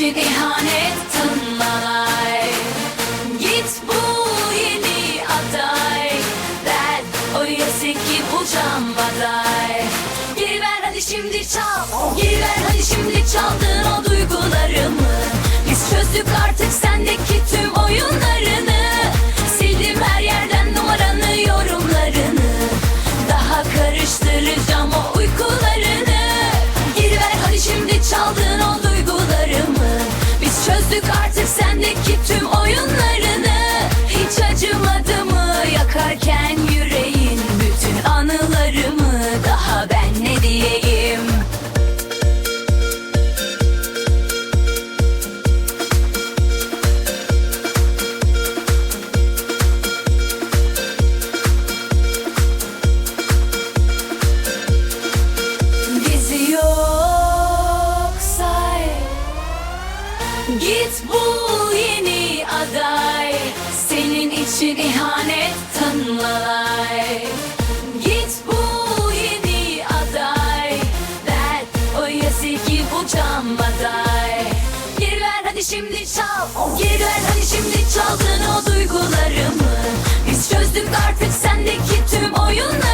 İçin ihanet tanımlay Git bul yeni aday. Ben o ki bulacağım aday. Geri ver hadi şimdi çal. Geri ver hadi şimdi çaldığın o duygularımı Biz çözdük artık Git bul yeni aday. Senin için ihanet tanımlay Git bul yeni aday. Ben o ki bulacağım aday. Geri ver hadi şimdi çal. Geri ver hadi şimdi çaldığın o duygularımı. Biz çözdük artık sendeki tüm oyunlarını